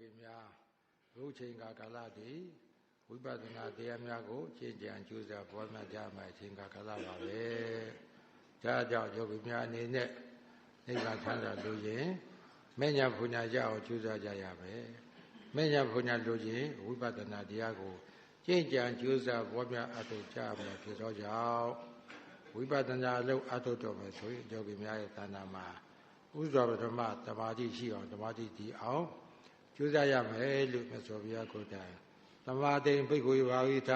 ဂီများဘုချိန်ကာကာလတည်းဝိပဿနာတရားများကိုရှင်းကြံကျူးစာပွားများကြမှာအချိန်ကာကာလပါပဲ။ဒါကြောင့်ယောဂီများအနေနဲ့နိဗ္ဗာန်ချမ်းသာလို့ရင်မညာဘုညာရအောင်ကျူးစာကြရမယ်။မညာဘုညာလို့ရင်ဝိပဿနာတရားကိုရှင်းကြံကျူးစာပွားများအထုကြမှာဖြစ်သောကြောင့်ဝိပဿနာအလုပ်အထုတော်မယ်ဆိုရင်ယောဂီများရဲ့တဏ္ဍာမှာဥစွာပထမတမာတိရှိအောင်တမာတိတည်အောင် ကျိုးစားရမယ်လို့မြတ်စွာဘုရားကိုယ်တိုင်သမာတိန်ဘိက္ခုဘာဝိထ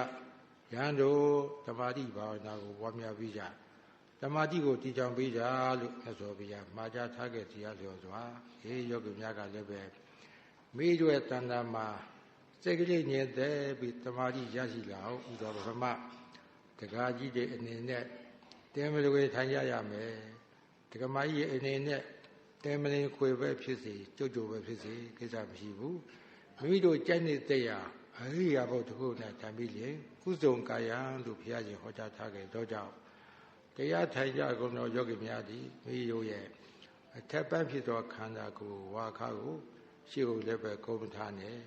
ယံတို့တမာတိဘာဝနာကိုပွားများပြီးကြတမာတိကိုတည်ကြောင်ပြီးကြလို့မြတ်စွာဘုရားမှာကြားထားခဲ့တရားလျော်စွာအေးယောဂီများကလည်းပဲမိကျွဲတန်တာမှာစိတ်ကလေးညင်တဲ့ပြီးတမာတိရရှိလာအောင်ဥစွာပထမတကားကြီးတွေအနေနဲ့တဲမလွေထိုင်ကြရမယ်တက္ကမကြီးအနေနဲ့ တဲမလင်ခွေပဲဖြစ်စေကြုတ်ကြုတ်ပဲဖြစ်စေကိစ္စမရှိဘူးမိမိတို့ကြိုက်နေတဲ့ရာအရိယာဘုတ်တစ်ခုနဲ့တံပြီးလေကုစုံကာယံလို့ဘုရားရှင်ဟောကြားထားခဲ့တော့ကြောင့်တရားထိုင်ကြကုန်သောယောဂီများသည်မိတို့ရဲ့အထက်ပန်းဖြစ်သောခန္ဓာကိုယ်ဝါခါကိုရှေ့ကိုလည်းပဲကောမထားနဲ့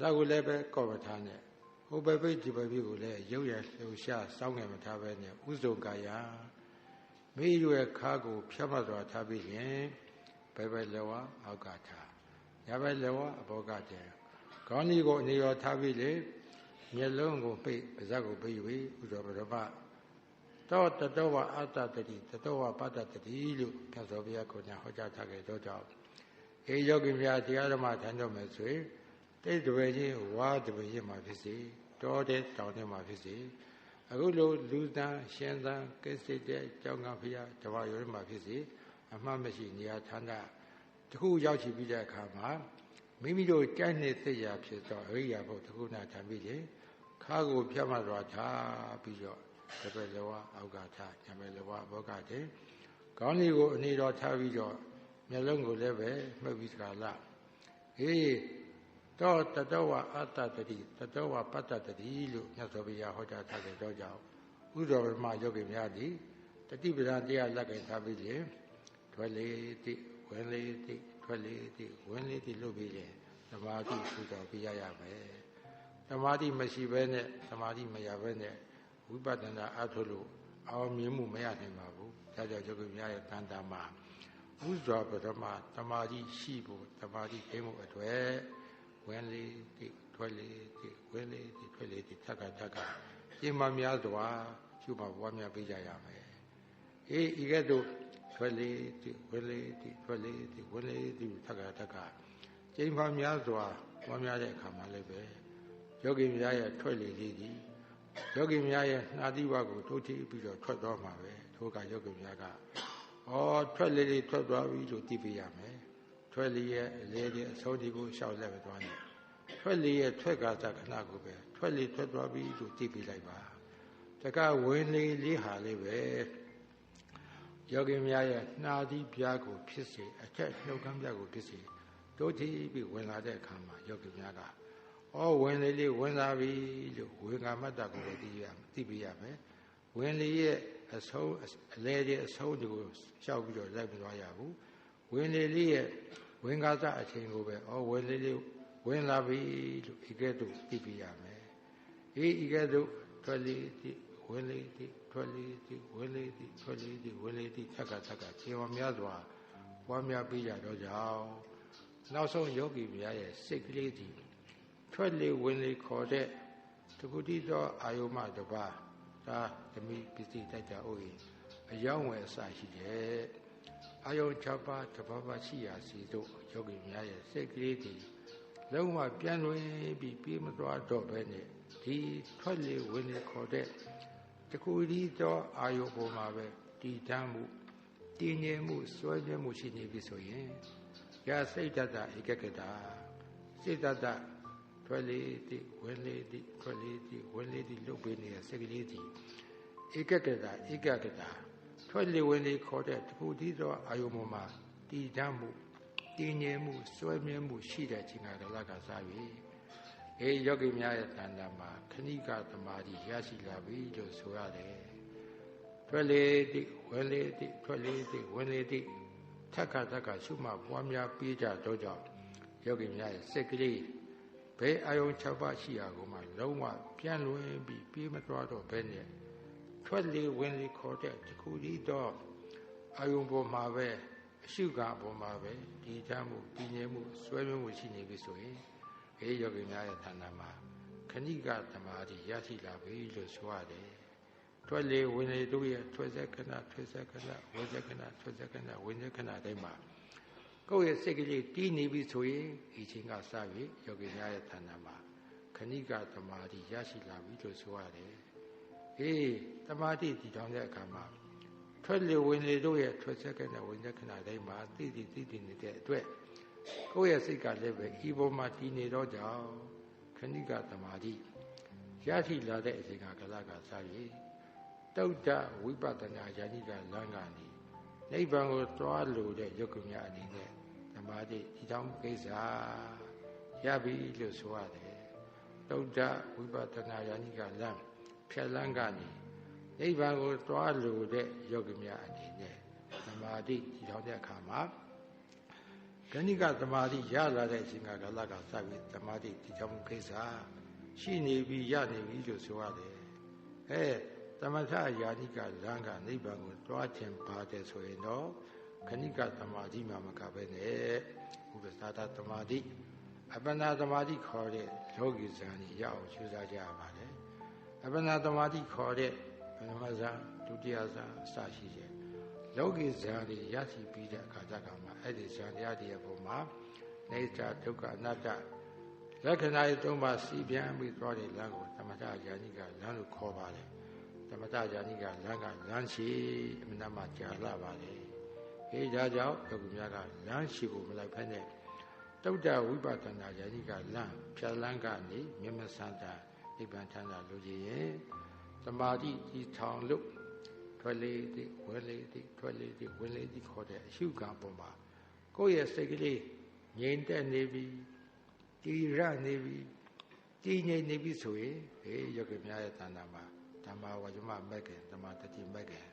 နောက်ကိုလည်းပဲကောမထားနဲ့ဟိုဘက်ပိတ်ဒီဘက်ပိတ်ကိုလည်းရုပ်ရလှူရှားစောင်းငယ်မထားပဲနဲ့ဥစုံကာယံမိရဲ့ခါကိုဖြတ်မှတ်စွာထားပြီးရင် ဘယ်ဘက်လောအောက်ကထားညဘက်လောအဘောကတည်းခေါင်းကြီးကိုအနေရောထားပြီးလေမျက်လုံးကိုပိတ်ပါးစပ်ကိုပိတ်၍ဥသောပရမတောတတောဝအတ္တတတိတတောဝပတ္တတတိလို့ဖြတ်တော်ဘုရားကိုညာဟောကြားထားခဲ့တော့ကြောင့်အေယောဂီများတရားဓမ္မထမ်းတော်မယ်ဆိုရင်တိတ်တပည့်ချင်းဝါတပည့်ချင်းမှာဖြစ်စေတောတဲ့တောင်ထဲမှာဖြစ်စေအခုလိုလူတန်းရှင်တန်းကိစ္စတဲ့ကြောင်းကဖရာတဘာရောမှာဖြစ်စေ အမှတ်မရှိနေရာဌာနတခုရောက်ချပြီးတဲ့အခါမှာမိမိတို့ကြိုက်နေသိရာဖြစ်သောအရိယာဘုတခုနာထံပြီးလေခါကိုဖြတ်မှသွားထားပြီးတော့တပည့်လောအောက်ကထားညမေလောဘောကတဲ့ခေါင်းလေးကိုအနေတော်ထားပြီးတော့မျက်လုံးကိုလည်းပဲမှတ်ပြီးစကားလားအေးတော့တတဝအတ္တတတိတတဝပတ္တတတိလို့မြတ်စွာဘုရားဟောကြားထားတဲ့တော့ကြောင့်ဥဒ္ဓဝမယောဂီများသည်တတိပဒံတရားလက်ကင်ထားပြီးလေ ထွက်လေတိဝင်လေတိထွက်လေတိဝင်လေတိလို့ပြီးလေသမာဓိထူတော်ပြရရမယ်သမာဓိမရှိဘဲနဲ့သမာဓိမရဘဲနဲ့ဝိပဿနာအထုလို့အောင်မြင်မှုမရနိုင်ပါဘူးဒါကြောင့်ယောဂီများရဲ့တန်တာမှာဥဇောပထမသမာဓိရှိဖို့သမာဓိသိမှုအတွေ့ဝင်လေတိထွက်လေတိဝင်လေတိထွက်လေတိသက္ကသက္ကပြင်းမများစွာရှုပါဘွားများပေးကြရမယ်အေးဤကဲ့သို့ ထွက်လေတိဝင်လေတိထွက်လေတိဝင်လေတိသက္ကသက္ကကျင်းပါများစွာဘွားများတဲ့အခါမှာလည်းပဲယောဂီများရဲ့ထွက်လေလေးဒီယောဂီများရဲ့နှာသီးဝါကိုထိုးထိပြီးတော့ထွက်သွားမှာပဲထိုကယောဂီများကဩထွက်လေလေးထွက်သွားပြီလို့သိပြရမယ်ထွက်လေရဲ့အလေရဲ့အဆုံးဒီကိုရှောက်လက်ပဲသွားနေထွက်လေရဲ့ထွက်ကာသခဏကိုပဲထွက်လေထွက်သွားပြီလို့သိပြလိုက်ပါတကဝင်လေလေးဟာလေးပဲ ယောဂီများရဲ့နှာသီးပြားကိုဖြစ်စေအထက်နှုတ်ခမ်းပြားကိုဖြစ်စေတို့ကြည့်ပြီးဝင်လာတဲ့အခါမှာယောဂီများကဩဝင်လေလေးဝင်လာပြီလို့ဝေငါမတ္တကိုပဲသိရသိပြရမယ်ဝင်လေရဲ့အဆုံးအလဲရဲ့အဆုံးဒီကိုရှောက်ပြီးတော့လိုက်မသွားရဘူးဝင်လေလေးရဲ့ဝင်ကားသအချိန်ကိုပဲဩဝင်လေလေးဝင်လာပြီလို့ဤကဲ့သို့သိပြရမယ်အေးဤကဲ့သို့ထွက်လေတိဝင်လေတိ ထွက်လေတိဝင်လေတိထွက်လေတိဝင်လေတိသက္ကသက္ကခြေဝများစွာပွားများပြီးကြတော့ကြောင်းနောက်ဆုံးယောဂီများရဲ့စိတ်ကလေးဒီထွက်လေဝင်လေခေါ်တဲ့တခုတည်းသောအာယုမတပါဒါဓမိပစ္စည်းတိုက်တာအိုးအယောင်းဝယ်အစရှိတယ်အာယု6ပါးတပါးပါရှိရာစီတို့ယောဂီများရဲ့စိတ်ကလေးဒီလုံးဝပြန်လွင်ပြီးပြေးမသွားတော့ဘဲနဲ့ဒီထွက်လေဝင်လေခေါ်တဲ့ တခုတည်းသောအာယုပေါ်မှာပဲတည်တမ်းမှုတည်ငြိမ်မှုစွဲပြဲမှုရှိနေပြီဆိုရင်ရာစိတ်တတဧကကတာစိတ်တတထွက်လေတိဝင်လေတိထွက်လေတိဝင်လေတိလုတ်ပေးနေတဲ့စိတ်ကလေးတိဧကကတာဧကကတာထွက်လေဝင်လေခေါ်တဲ့တခုတည်းသောအာယုပေါ်မှာတည်တမ်းမှုတည်ငြိမ်မှုစွဲမြဲမှုရှိတဲ့ချိန်ကလည်းကစားပြီ အေးယောဂီများရဲ့တဏ္ဍာမှာခဏိကသမာဓိရရှိလာပြီလို့ဆိုရတယ်ထွက်လေတိဝင်လေတိထွက်လေတိဝင်လေတိထက်ခါထက်ခါရှုမှပွားများပေးကြတော့ကြောင့်ယောဂီများရဲ့စိတ်ကလေးဘယ်အာယုံ6ပါးရှိရာကိုမှလုံးဝပြန့်လွင်ပြီးပြေးမသွားတော့ဘဲနဲ့ထွက်လေဝင်လေခေါ်တဲ့ဒီခုဒီတော့အာယုံပေါ်မှာပဲအရှုခံပေါ်မှာပဲဒီချမ်းမှုတည်ငြိမ်မှုဆွဲမြုံမှုရှိနေပြီဆိုရင် အေးယောဂီများရဲ့ဌာနမှာခဏိကသမာဓိရရှိလာပြီလို့ဆိုရတယ်ထွက်လေဝင်လေတို့ရဲ့ထွက်ဆက်ခဏထွက်ဆက်ခဏဝင်ဆက်ခဏထွက်ဆက်ခဏဝင်ဆက်ခဏတိုင်းမှာကိုယ့်ရဲ့စိတ်ကလေးတည်နေပြီဆိုရင်ဒီချိန်ကစပြီယောဂီများရဲ့ဌာနမှာခဏိကသမာဓိရရှိလာပြီလို့ဆိုရတယ်အေးသမာဓိတည်ထောင်တဲ့အခါမှာထွက်လေဝင်လေတို့ရဲ့ထွက်ဆက်ခဏဝင်ဆက်ခဏတိုင်းမှာသိသိသိသိနေတဲ့အတွက် ကိုယ့်ရဲ့စိတ်ကလည်းပဲဤပေါ်မှာတည်နေတော့ကြောင့်ခဏိကသမာဓိရရှိလာတဲ့အချိန်ကကလကစားရည်တုတ်တဝိပဿနာယာနိကလမ်းကနေနိဗ္ဗာန်ကိုတွားလို့တဲ့ယုတ်ကမြအနေနဲ့သမာဓိဒီတောင်ကိစ္စရပြီလို့ဆိုရတယ်တုတ်တဝိပဿနာယာနိကလမ်းဖြတ်လမ်းကနေနိဗ္ဗာန်ကိုတွားလို့တဲ့ယုတ်ကမြအနေနဲ့သမာဓိဒီတောင်တဲ့အခါမှာ ဂဏိကသမာဓိရလာတဲ့အချိန်ကကလကစပြီးသမာဓိဒီကြောင့်ကိစ္စရှိနေပြီရနေပြီလို့ဆိုရတယ်အဲသမထယာနိကလမ်းကနိဗ္ဗာန်ကိုတွားခြင်းပါတယ်ဆိုရင်တော့ခဏိကသမာဓိမှာမကပဲနဲ့ဥပ္ပစာတသမာဓိအပ္ပနာသမာဓိခေါ်တဲ့ယောဂီဇာန်ကြီးရအောင်ရှုစားကြရပါတယ်အပ္ပနာသမာဓိခေါ်တဲ့ပထမဇာဒုတိယဇာအစရှိတယ် လောကီဇာတိရရှိပြီးတဲ့အခါကျကမှအဲ့ဒီဇာတရားတွေအပေါ်မှာနေစာဒုက္ခအနတ္တလက္ခဏာတွေသုံးပါးစီပြန်ပြီးသွားတဲ့လမ်းကိုသမထယာနိကလမ်းလို့ခေါ်ပါတယ်သမထယာနိကလမ်းကလမ်းရှိအမှန်မှကြာလာပါတယ်။အဲဒါကြောင့်ယောဂီများကလမ်းရှိဖို့မလိုက်ဖက်နဲ့တုတ်တဝိပဿနာယာနိကလမ်းဖြတ်လမ်းကနေမြမစန္ဒနိဗ္ဗာန်ထမ်းတာလို့ကြီးရဲ့သမာဓိကြီးထောင်လို့ ထွက်လေသည်ဝင်လေသည်ထွက်လေသည်ဝင်လေသည်ခေါ်တဲ့အရှုခံပုံမှာကိုယ့်ရဲ့စိတ်ကလေးငြိမ်သက်နေပြီတည်ရနေပြီတည်ငြိမ်နေပြီဆိုရင်ဟေးယောဂီများရဲ့တဏ္ဍာမှာဓမ္မဝဇမမက်ကင်ဓမ္မတတိမက်ကင်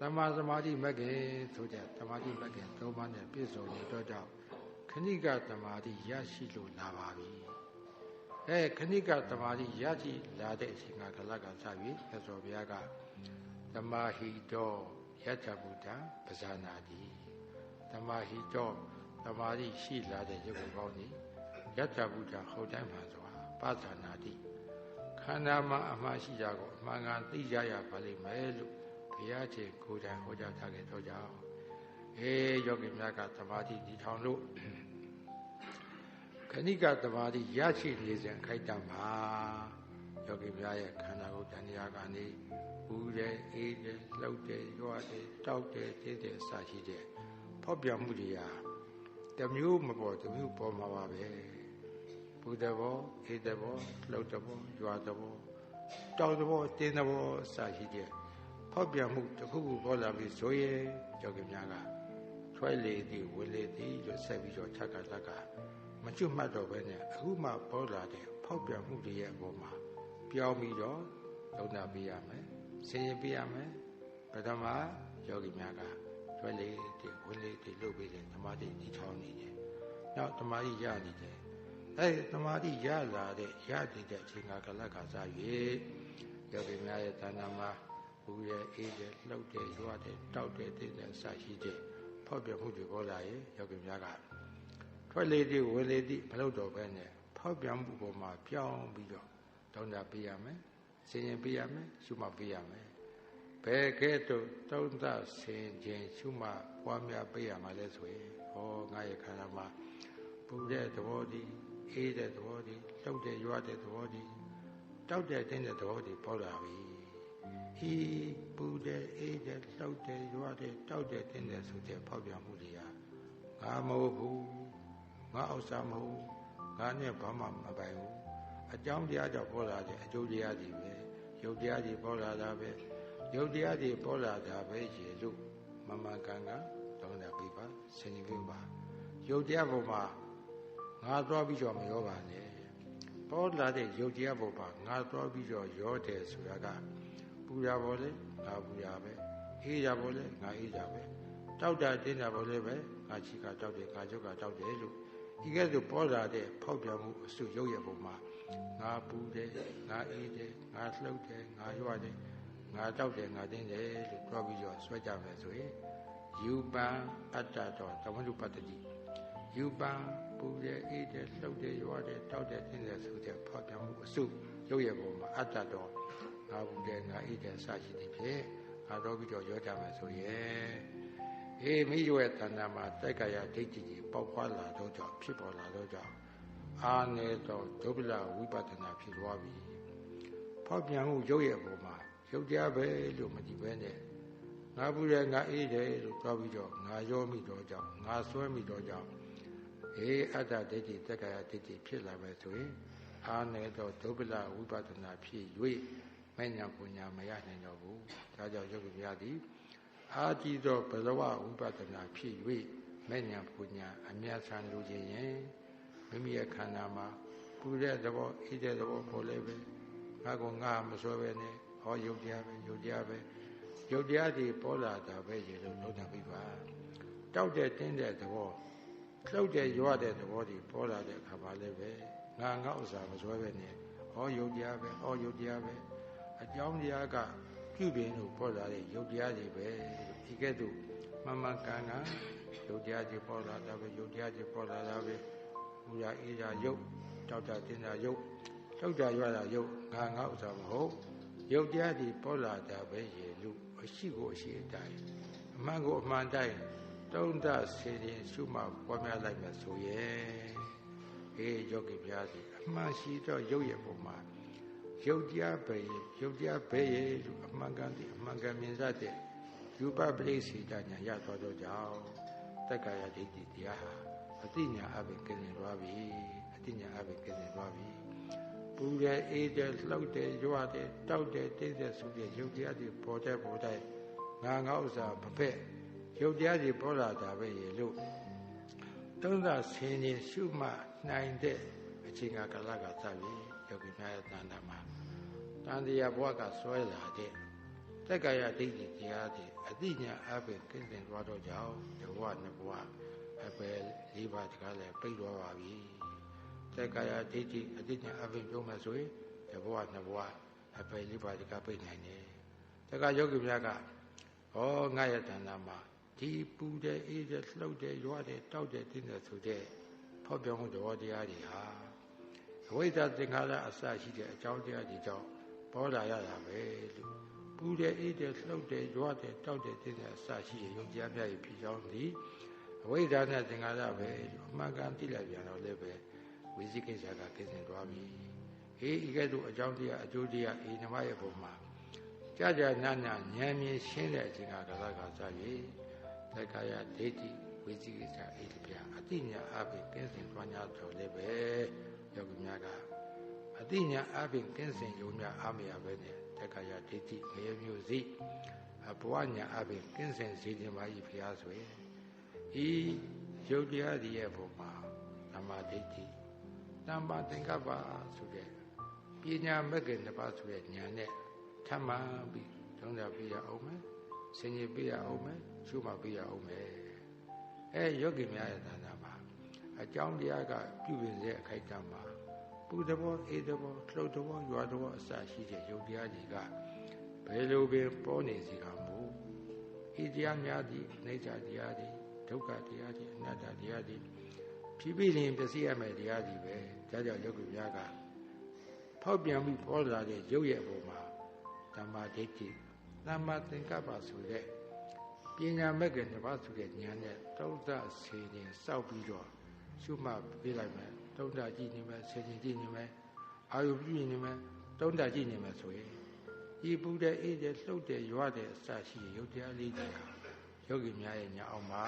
ဓမ္မသမာဓိမက်ကင်ဆိုတဲ့သမာဓိမက်ကင်သုံးပါးနဲ့ပြည့်စုံနေတော့ကြောင့်ခဏိကသမာဓိရရှိလို့လာပါပြီအဲခဏိကသမာဓိရရှိလာတဲ့အချိန်ကကလကစပြီသစ္စာဘုရားက သမာဟိတောယတ္ထဗုဒ္ဓပဇာနာတိသမာဟိတောသမာဓိရှိလာတဲ့ရုပ်ကောင်းကြီးယတ္ထဗုဒ္ဓဟောတိုင်းမှာဆိုတာပဇာနာတိခန္ဓာမှာအမှားရှိတာကိုအမှန်ကန်သိကြရပါလိမ့်မယ်လို့ဘုရားရှင်ကိုယ်တိုင်ဟောကြားထားခဲ့တော့ကြောင်းအေးယောဂီများကသမာဓိဒီထောင်လို့ခဏိကသမာဓိရရှိနေစဉ်ခိုက်တံပါ ယောဂီများရဲ့ခန္ဓာကိုယ်တဏှာကနေပူတယ်အေးတယ်လှုပ်တယ်ရွာတယ်တောက်တယ်တင်းတယ်အစရှိတယ်ဖောက်ပြန်မှုတွေဟာတမျိုးမပေါ်တမျိုးပေါ်မှာပါပဲပူတဲ့ဘောအေးတဲ့ဘောလှုပ်တဲ့ဘောရွာတဲ့ဘောတောက်တဲ့ဘောတင်းတဲ့ဘောအစရှိတယ်ဖောက်ပြန်မှုတစ်ခုခုပေါ်လာပြီဆိုရင်ကြောက်ကများကထွဲလေသည်ဝေလေသည်လို့ဆက်ပြီးတော့ခြက်ကလက်ကမကျွတ်မှတ်တော့ပဲနဲ့အခုမှပေါ်လာတဲ့ဖောက်ပြန်မှုတွေရဲ့အပေါ်မှာ ပြောင်းပြီးတော့လုံနာပေးရမယ်ဆင်ရင်ပေးရမယ်ပထမယောဂီများကတွဲလေးတွေဝင်းလေးတွေလုပ်ပေးတယ်သမာဓိကြီးထောင်းနေတယ်နောက်သမာဓိရနေတယ်အဲသမာဓိရလာတဲ့ရတည်တဲ့အချိန်ကကလကစား၍ယောဂီများရဲ့တဏ္ဍာမှာဘူးရဲ့အေးတဲ့လှုပ်တဲ့ရွာတဲ့တောက်တဲ့သိတဲ့စရှိတဲ့ဖောက်ပြမှုတွေပေါ်လာရင်ယောဂီများကထွက်လေတွေဝင်လေတွေမလုပ်တော့ဘဲနဲ့ဖောက်ပြန်မှုပေါ်မှာပြောင်းပြီးတော့ တောင်းတပေးရမယ်ဆင်ရင်ပေးရမယ်ရှုမှတ်ပေးရမယ်ဘယ်ကဲ့သို့တုံးသဆင်ခြင်းရှုမှတ်ပွားများပေးရမှာလဲဆိုရင်ဟောငါရဲ့ခန္ဓာမှာပူတဲ့သဘောတည်းအေးတဲ့သဘောတည်းလှုပ်တဲ့ရွာတဲ့သဘောတည်းတောက်တဲ့တင်းတဲ့သဘောတည်းပေါ်လာပြီဟီပူတဲ့အေးတဲ့လှုပ်တဲ့ရွာတဲ့တောက်တဲ့တင်းတဲ့ဆိုတဲ့ဖောက်ပြန်မှုတွေကငါမဟုတ်ဘူးငါအောက်စားမဟုတ်ငါနဲ့ဘာမှမပိုင်ဘူး အကြောင်းတရားကြောင့်ပေါ်လာတဲ့အကျိုးတရားတွေပဲယုတ်တရားတွေပေါ်လာတာပဲယုတ်တရားတွေပေါ်လာတာပဲရေလို့မမကန်ကတောင်းတာပြပါဆင်ញင်ပြပါယုတ်တရားပေါ်မှာငါသွားပြီးတော့မရောပါနဲ့ပေါ်လာတဲ့ယုတ်တရားပေါ်မှာငါသွားပြီးတော့ရောတယ်ဆိုတာကပူရပေါ်လေငါပူရပဲအေးရပေါ်လေငါအေးရပဲတောက်တာတင်းတာပေါ်လေပဲငါချီကတောက်တယ်ငါချုပ်ကတောက်တယ်လို့ ဒီကဲ့သို့ပေါ်လာတဲ့ဖောက်ပြန်မှုအစုရုပ်ရဲ့ပုံမှာငါပူတယ်ငါအေးတယ်ငါလှုပ်တယ်ငါရွတယ်ငါတောက်တယ်ငါတင်းတယ်လို့ပြောပြီးတော့ဆွဲကြမယ်ဆိုရင်ယူပံအတ္တတော်သမဏုပတ္တိယူပံပူတယ်အေးတယ်လှုပ်တယ်ရွတယ်တောက်တယ်တင်းတယ်ဆိုတဲ့ဖောက်ပြန်မှုအစုရုပ်ရဲ့ပုံမှာအတ္တတော်ငါပူတယ်ငါအေးတယ်စရှိသည်ဖြင့်ငါတော့ပြီးတော့ရောကြမယ်ဆိုရင် အေးမိရဲ့တဏ္ဍာမှာတိုက်ကြရဒိဋ္ဌိကြီးပေါက်ဖွာလာတော့ကြောင့်ဖြစ်ပေါ်လာတော့ကြောင့်အာနေတော့ဒုဗ္ဗလဝိပဿနာဖြစ်သွားပြီဖောက်ပြန်မှုရုပ်ရဲ့ပုံမှာရုပ်တရားပဲလို့မကြည့်ပဲနဲ့ငါဘူးတယ်ငါအေးတယ်လို့ပြောပြီးတော့ငါရောမိတော့ကြောင့်ငါဆွဲမိတော့ကြောင့်အေးအတ္တဒိဋ္ဌိတက္ကရာဒိဋ္ဌိဖြစ်လာပဲဆိုရင်အာနေတော့ဒုဗ္ဗလဝိပဿနာဖြစ်၍မညာပညာမရနိုင်တော့ဘူးဒါကြောင့်ရုပ်ပြရသည် အာတိသောဘဇဝဝိပဿနာဖြစ်၍မညာပညာအမြတ်ဆန်လိုခြင်းရင်မိမိရဲ့ခန္ဓာမှာပူတဲ့သဘောအေးတဲ့သဘောပေါ်လဲပဲငါကငါမစွဲပဲနဲ့ဟောယုတ်တရားပဲယုတ်တရားပဲယုတ်တရားဒီပေါ်လာတာပဲရေလို့လုံးတာပြပါတောက်တဲ့တင်းတဲ့သဘောလှုပ်တဲ့ရွာတဲ့သဘောဒီပေါ်လာတဲ့အခါပါလဲပဲငါငါဥစ္စာမစွဲပဲနဲ့ဟောယုတ်တရားပဲဟောယုတ်တရားပဲအကြောင်းတရားက ပြုပင်လို့ပေါ်လာတဲ့ယုတ်တရားတွေပဲဒီကဲ့သို့မမကန်ကန်ယုတ်တရားတွေပေါ်လာတာပဲယုတ်တရားတွေပေါ်လာတာပဲမူရာအေးရာယုတ်တောက်တာတင်တာယုတ်တောက်တာရွာတာယုတ်ငါငါဥစ္စာမဟုတ်ယုတ်တရားတွေပေါ်လာတာပဲရေလို့အရှိကိုအရှိအတိုင်းအမှန်ကိုအမှန်တိုင်းတုံးတဆေရင်ရှုမှပွားများလိုက်မယ်ဆိုရဲ့အေးယောဂီပြားစီအမှန်ရှိတော့ရုပ်ရဲ့ပုံမှာ ရုပ်တရားပဲရုပ်တရားပဲရဲ့လို့အမှန်ကန်ဒီအမှန်ကန်မြင်ရတဲ့ယူပပရိစေတညာရသွားတော့ကြောင့်တက္ကရာဒိဋ္ဌိတရားဟာအတိညာအဘိကင်းနေသွားပြီအတိညာအဘိကင်းနေသွားပြီပူတယ်အေးတယ်လှုပ်တယ်ရွာတယ်တောက်တယ်တိတ်တယ်ဆိုတဲ့ရုပ်တရားတွေပေါ်တဲ့ပေါ်တဲ့ငါငါဥစ္စာမဖက်ရုပ်တရားတွေပေါ်လာတာပဲရေလို့သုံးသာဆင်းရင်ရှုမှနိုင်တဲ့အချိန်ကကာလကစပြီ ယောဂီများရဲ့တန်တာမှာတန်တရားဘဝကဆွဲလာတဲ့တက္ကရာဒိဋ္ဌိတရားတွေအတိညာအပင်ကင်းစင်သွားတော့ကြောင်းဒီဘဝနှစ်ဘဝအပယ်လေးပါးတကားလည်းပြိသွားပါပြီတက္ကရာဒိဋ္ဌိအတိညာအပင်ပြောမှဆိုရင်ဒီဘဝနှစ်ဘဝအပယ်လေးပါးတကားပြိနိုင်တယ်တက္ကယောဂီများကဩငါရဲ့တဏ္ဍာမှာဒီပူတဲ့အေးတဲ့လှုပ်တဲ့ရွာတဲ့တောက်တဲ့တင်းတဲ့ဆိုတဲ့ဖောက်ပြောင်းမှုတော်တရားတွေဟာ အဝိဇ္ဇသင်္ခါရအစရှိတဲ့အကြောင်းတရားတွေကြောင့်ပေါ်လာရတာပဲလို့ပူတဲ့အေးတဲ့လှုပ်တဲ့ရွာတဲ့တောက်တဲ့တင်းတဲ့အစရှိတဲ့ယုံကြည်များရဲ့ဖြစ်ကြောင်းဒီအဝိဇ္ဇနဲ့သင်္ခါရပဲလို့အမှန်ကန်သိလိုက်ပြန်တော့လည်းပဲဝိသိကိစ္စကကိစ္စသွားပြီအေးဤကဲ့သို့အကြောင်းတရားအကျိုးတရားအေးနမရဲ့ပုံမှာကြာကြာနာနာဉာဏ်မြင်ရှင်းတဲ့အချိန်ကကလာကစပြီသက္ကာယဒိဋ္ဌိဝိသိကိစ္စအေးတပြအတိညာအပိကင်းစင်တွားညာတော်လည်းပဲ ယောဂီများကအတိညာအပိကင်းစင်ယုံများအားမရပဲနဲ့သက္ကာယဒိဋ္ဌိငရေမျိုးစီအဘဝညာအပိကင်းစင်စေခြင်းပါ၏ဖျားဆိုရင်ဤယုတ်တရားဒီရဲ့ဘုံမှာသမာဓိဋ္ဌိတမ္ပါသင်္ကပ္ပဆိုတဲ့ပညာမဲ့ခင်တစ်ပါးဆိုတဲ့ဉာဏ်နဲ့ထပ်မှပြီးသုံးသပ်ပြရအောင်မယ်ဆင်ញပြရအောင်မယ်ရှုမှပြရအောင်မယ်အဲယောဂီများရဲ့သာသနာမှာ အကြောင်းတရားကပြုပြင်စေအခိုက်အတန့်မှာပူတဘောအေးတဘောလှုပ်တဘောရွာတဘောအစရှိတဲ့ယုတ်တရားတွေကဘယ်လိုပင်ပေါ်နေစီကမို့ဤတရားများသည့်အိဋ္ဌတရားတွေဒုက္ခတရားတွေအနတ္တတရားတွေဖြည်းဖြည်းချင်းပစ္စည်းရမယ်တရားတွေပဲဒါကြောင့်ယောဂီများကဖောက်ပြန်ပြီးပေါ်လာတဲ့ရုပ်ရဲ့အပေါ်မှာဓမ္မဒိဋ္ဌိသမ္မာသင်္ကပ္ပဆိုတဲ့ပညာမဲ့ကတစ်ပါးဆိုတဲ့ဉာဏ်နဲ့တုံ့တဆေရင်စောက်ပြီးတော့ ရှုမှတ်ပြလိုက်မယ်တုံ့တကြည့်နေမယ်ဆေရင်ကြည့်နေမယ်အာယုပြုနေမယ်တုံ့တကြည့်နေမယ်ဆိုရင်ဒီပူတဲ့အေးတဲ့လှုပ်တဲ့ရွာတဲ့အစရှိရုပ်တရားလေးတွေဟာယောဂီများရဲ့ညာအောင်မှာ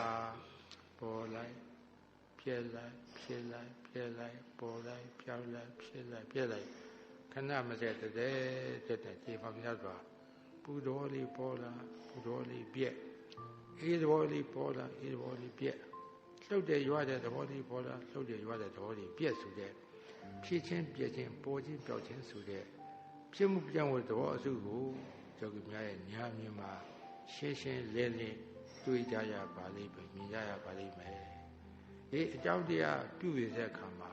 ပေါ်လိုက်ပြဲလိုက်ဖြစ်လိုက်ပြဲလိုက်ပေါ်လိုက်ပြောင်းလိုက်ဖြစ်လိုက်ပြဲလိုက်ခဏမစက်တဲ့တဲ့တဲ့ခြေဖောက်များစွာပူတော်လေးပေါ်လာပူတော်လေးပြက်အေးသဘောလေးပေါ်လာအေးသဘောလေးပြက် လှုပ်တဲ့ရွာတဲ့သဘောလေးပေါ်လာလှုပ်တဲ့ရွာတဲ့သဘောလေးပြက်ဆိုတဲ့ဖြစ်ချင်းပြက်ချင်းပေါ်ချင်းပြောက်ချင်းဆိုတဲ့ဖြစ်မှုပြောင်းဝသဘောအစုကိုကျောက်ကများရဲ့ညာမြင်မှာရှင်းရှင်းလင်းလင်းတွေ့ကြရပါလိမ့်မယ်မြင်ကြရပါလိမ့်မယ်အေးအကြောင်းတရားပြုရတဲ့အခါမှာ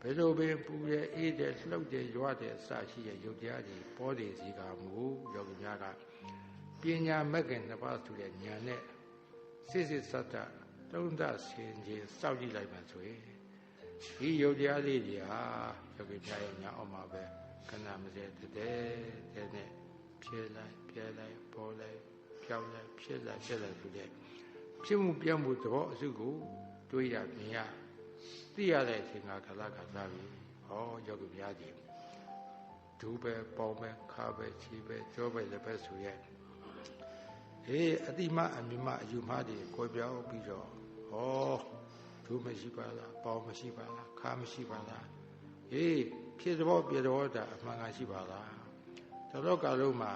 ဘယ်လိုပင်ပူတယ်အေးတယ်လှုပ်တယ်ရွာတယ်အစရှိတဲ့ယုတ်တရားတွေပေါ်တယ်စီကမူယောဂီများကပညာမဂ္ဂင်နှစ်ပါးဆိုတဲ့ဉာဏ်နဲ့စစ်စစ်စတ်တ သုံးသဆင်ခြင်စောင့်ကြည့်လိုက်မှဆိုရင်ဒီယုတ်တရားလေးတွေဟာယောဂီများရဲ့ညာအောင်မှာပဲခဏမစဲတဲ့တဲ့နဲ့ဖြဲလိုက်ပြဲလိုက်ပေါ်လိုက်ပြောင်းလိုက်ဖြစ်လိုက်ဖြစ်လိုက်ဆိုတဲ့ဖြစ်မှုပြောင်းမှုသဘောအစုကိုတွေးရမြင်ရသိရတဲ့အချိန်ကခလာခလာပြီဟောယောဂီများကြီးဒူပဲပေါပဲခါပဲချီပဲကြောပဲလည်းပဲဆိုရဲ့ ဟေးအတိမအမြမအယူမတွေကိုပြောင်းပြီးတော့ဟောဒူမရှိပါလားပေါမရှိပါလားခါမရှိပါလားဟေးဖြစ်တော်ပြတော်တာအမှန်ကရှိပါလားတလောကလုံးမှာ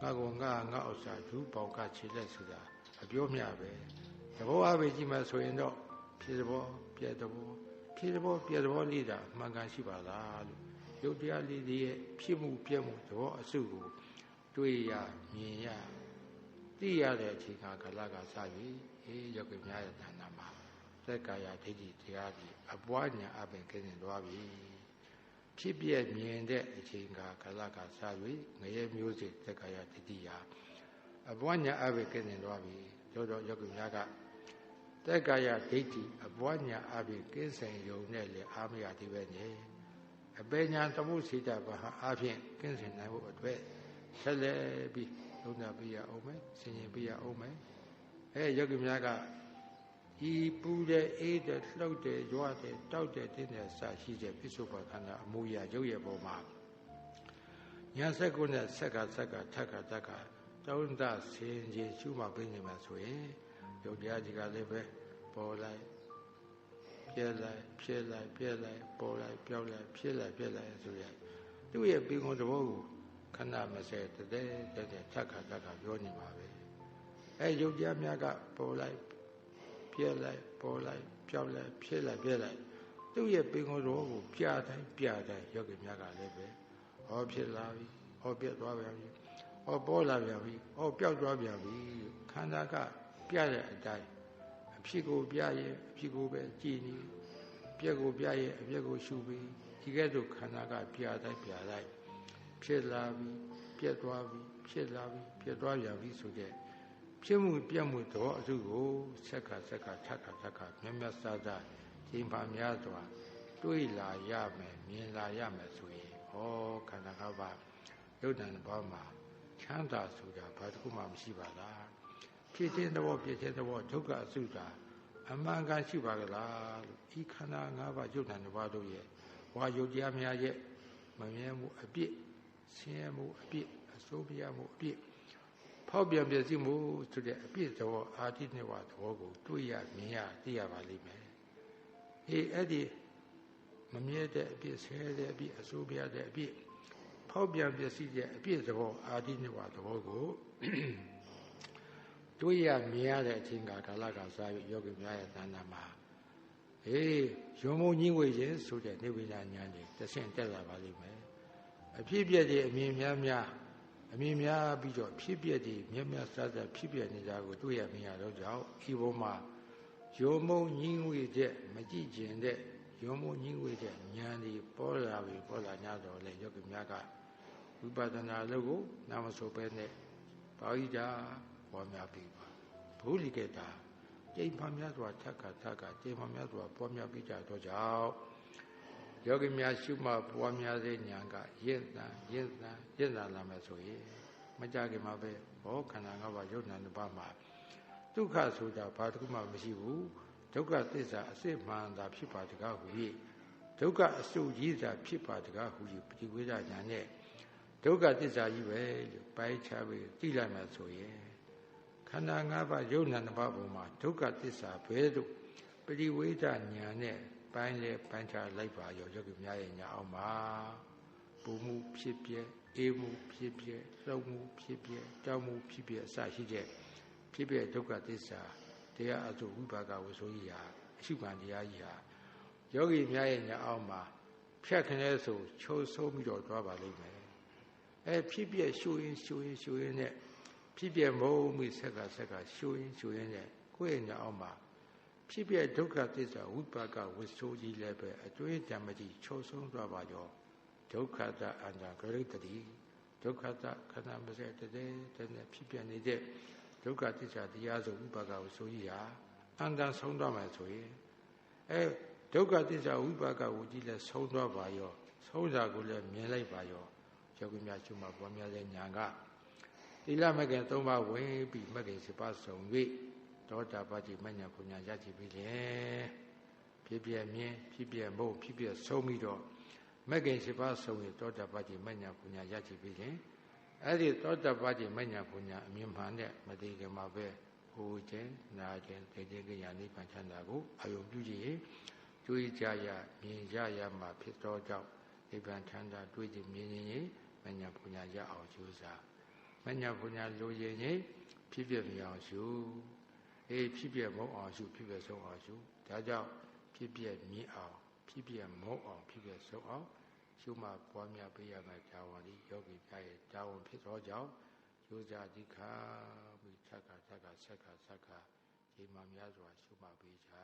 ငါကငါငါဥစ္စာဒူပေါကခြေလက်ဆိုတာအပြောမျှပဲသဘောအပဲကြည့်မှဆိုရင်တော့ဖြစ်တော်ပြတော်ဖြစ်တော်ပြတော်လေးတာအမှန်ကန်ရှိပါလားလို့ယုတ်တရားလေးတွေရဲ့ဖြစ်မှုပြမှုသဘောအစုကိုတွေးရမြင်ရ သိရတဲ့အချိန်ကကလကစပြီအေးယောဂီများရဲ့တဏ္ဍာမှာသက်ကာယဒိဋ္ဌိတရားကြီးအပွားညာအပင်ကင်းနေသွားပြီဖြစ်ပြမြင်တဲ့အချိန်ကကလကစပြီငရဲမျိုးစိသက်ကာယဒိဋ္ဌိရာအပွားညာအပင်ကင်းနေသွားပြီတို့တော့ယောဂီများကသက်ကာယဒိဋ္ဌိအပွားညာအပင်ကင်းစင်ယုံနဲ့လေအာမရတိပဲနေအပေညာသမှုစိတဘာဟာအဖြင့်ကင်းစင်နိုင်ဖို့အတွက်ဆက်လက်ပြီး သုံးသပ်ပြရအောင်မယ်ဆင်ခြင်ပြရအောင်မယ်အဲယောဂီများကဤပူတဲ့အေးတဲ့လှုပ်တဲ့ရွာတဲ့တောက်တဲ့တင်းတဲ့စရှိတဲ့ပြစ္ဆုတ်ပါခန္ဓာအမူအရာရုပ်ရဲ့ပုံမှာညာဆက်ကုနဲ့ဆက်ကဆက်ကထက်ကတက်ကတောင်းတဆင်ခြင်ရှုမှပြနေမှာဆိုရင်ယုတ်တရားကြီးကလည်းပဲပေါ်လိုက်ပြဲလိုက်ဖြစ်လိုက်ပြဲလိုက်ပေါ်လိုက်ပြောင်းလိုက်ဖြစ်လိုက်ပြဲလိုက်ဆိုရသူ့ရဲ့ပင်ကုန်သဘောကို ခဏမစဲတည်းတည်းတည်းထက်ခါထက်ခါပြောနေမှာပဲအဲယုတ်တရားများကပေါ်လိုက်ပြဲလိုက်ပေါ်လိုက်ပြောင်းလိုက်ဖြစ်လိုက်ပြဲလိုက်သူ့ရဲ့ပင်ကုန်သဘောကိုပြတိုင်းပြတိုင်းယောဂီများကလည်းပဲဟောဖြစ်လာပြီဟောပြတ်သွားပြန်ပြီဟောပေါ်လာပြန်ပြီဟောပျောက်သွားပြန်ပြီခန္ဓာကပြတဲ့အတိုင်းအဖြစ်ကိုပြရဲ့အဖြစ်ကိုပဲကြည်နေပြက်ကိုပြရဲ့အပြက်ကိုရှုပြီးဒီကဲ့သို့ခန္ဓာကပြတိုင်းပြတိုင်း ဖြစ်လာပြီပြက်သွားပြီဖြစ်လာပြီပြက်သွားပြန်ပြီဆိုတဲ့ဖြစ်မှုပြက်မှုတော့အစုကိုဆက်ကဆက်ကထက်ခါထက်ခါမြတ်မြတ်စားစားချိန်ပါများစွာတွေးလာရမယ်မြင်လာရမယ်ဆိုရင်ဟောခန္ဓာကပါရုပ်တံဘောမှာချမ်းသာဆိုတာဘာတစ်ခုမှမရှိပါလားဖြစ်ခြင်းသဘောဖြစ်ခြင်းသဘောဒုက္ခအစုတာအမှန်ကန်ရှိပါကလားလို့ဤခန္ဓာ၅ပါးရုပ်တံတစ်ပါးတို့ရဲ့ဝါယုတ်တရားများရဲ့မမြဲမှုအပြစ် ဆင်းရဲမှုအပြစ်အစိုးပြမှုအပြစ်ဖောက်ပြန်ပြည့်စုံမှုဆိုတဲ့အပြစ်သဘောအာတိနေဝသဘောကိုတွေ့ရမြင်ရသိရပါလိမ့်မယ်။အေးအဲ့ဒီမမြဲတဲ့အပြစ်ဆဲတဲ့အပြစ်အစိုးပြတဲ့အပြစ်ဖောက်ပြန်ပြည့်စုံတဲ့အပြစ်သဘောအာတိနေဝသဘောကိုတွေ့ရမြင်ရတဲ့အချိန်ကကာလကစားပြီးယောဂီများရဲ့တဏ္ဍာမှာအေးရုံမုံကြီးဝေခြင်းဆိုတဲ့နေဝိညာဉ်ဉာဏ်တွေတဆင့်တက်လာပါလိမ့်မယ် အဖြစ်ပြက်တွေအမြင်များများအမြင်များပြီးတော့ဖြစ်ပြက်တွေမြတ်မြတ်ဆဆဖြစ်ပြက်နေတာကိုတွေ့ရမြင်ရတော့ကြောင့်ဤဘုံမှာရုံမုံကြီးဝေတဲ့မကြည့်ကျင်တဲ့ရုံမုံကြီးဝေတဲ့ဉာဏ်တွေပေါ်လာပြီပေါ်လာ냐တော့လေယောဂီများကဝိပဿနာလုပ်ကိုနာမဆိုပဲနဲ့ပါဠိတာပေါ်များပြီပါဘုလိကေတာကျိန်ဖန်များစွာထက်ကထက်ကကျိန်ဖန်များစွာပေါ်များပြီးကြတော့ကြောင့် ယောဂီများရှုမှပွားများစေညာကရင့်တန်ရင့်တန်ရင့်တန်လာမယ်ဆိုရင်မကြခင်မှာပဲဘောခန္ဓာငါးပါးယုတ်နံတစ်ပါးမှာဒုက္ခဆိုတာဘာတစ်ခုမှမရှိဘူးဒုက္ခသစ္စာအစစ်မှန်တာဖြစ်ပါတကားဟူ၍ဒုက္ခအစုကြီးစာဖြစ်ပါတကားဟူ၍ပฏิဝေဒညာနဲ့ဒုက္ခသစ္စာကြီးပဲလို့ပိုင်းခြားပြီးသိလိုက်မှဆိုရင်ခန္ဓာ၅ပါးယုတ်နံတစ်ပါးပုံမှာဒုက္ခသစ္စာဘဲတို့ပฏิဝေဒညာနဲ့ ပိုင်းလေပိုင်းခြားလိုက်ပါရောယောဂီများရဲ့ညာအောင်ပါပူမှုဖြစ်ပြဲအေးမှုဖြစ်ပြဲလှုပ်မှုဖြစ်ပြဲတောက်မှုဖြစ်ပြဲအစရှိတဲ့ဖြစ်ပြဲဒုက္ခသစ္စာတရားအစုဝိပါကဝဆိုကြီးဟာအရှုခံတရားကြီးဟာယောဂီများရဲ့ညာအောင်မှာဖြတ်ခနဲဆိုချိုးဆိုးပြီးတော့သွားပါလိမ့်မယ်အဲဖြစ်ပြဲရှူရင်ရှူရင်ရှူရင်နဲ့ဖြစ်ပြဲမုံမိဆက်ကဆက်ကရှူရင်ရှူရင်နဲ့ကိုယ့်ရဲ့ညာအောင်မှာ ဖြစ်ပြဒုက္ခသစ္စာဝိပါကဝိဆိုးကြီးလည်းပဲအတွေ့အကြံမကြီးချိုးဆုံးသွားပါရောဒုက္ခတအန္တဂရိတတိဒုက္ခတခဏမစဲတည်းတည်းဖြစ်ပြနေတဲ့ဒုက္ခသစ္စာတရားဆိုဝိပါကဝိဆိုးကြီးဟာအန္တဆုံးသွားမယ်ဆိုရင်အဲဒုက္ခသစ္စာဝိပါကဝကြီးလည်းဆုံးသွားပါရောဆုံးတာကိုလည်းမြင်လိုက်ပါရောယောဂီများရှင်မပေါ်များတဲ့ညာကသီလမကင်၃ပါးဝင်ပြီးမကင်7ပါးဆုံး၍ သောတာပတိမညာပညာရရှိပြီလေဖြစ်ပြမြင်ဖြစ်ပြမဟုတ်ဖြစ်ပြဆုံးပြီးတော့မကင်7ပါးဆုံးရင်သောတာပတိမညာပညာရရှိပြီလေအဲ့ဒီသောတာပတိမညာပညာအမြင်မှန်တဲ့မတိကမှာပဲဟိုခြင်းနာခြင်းသိခြင်းကညာနိဗ္ဗာန်ချမ်းသာကိုအယုံပြုကြည့်ကြွေးကြရမြင်ကြရမှာဖြစ်သောကြောင့်နိဗ္ဗာန်ချမ်းသာတွေ့ကြမြင်ရင်မညာပညာရအောင်ကြိုးစားမညာပညာလိုရင်ရင်ဖြစ်ဖြစ်မြအောင်ရှု အေးဖြစ်ဖြစ်မဟုတ်အောင်ရှုဖြစ်ဖြစ်ဆုံးအောင်ရှုဒါကြောင့်ဖြစ်ဖြစ်မြင်အောင်ဖြစ်ဖြစ်မဟုတ်အောင်ဖြစ်ဖြစ်ဆုံးအောင်ရှုမှပွားများပေးရမယ်ဇာဝန်ဒီယောဂီပြရဲ့ဇာဝန်ဖြစ်သောကြောင့်ယုဇာတိခာမိသက္ကသက္ကဆက္ကဆက္ကဒီမှာများစွာရှုမှပေးကြ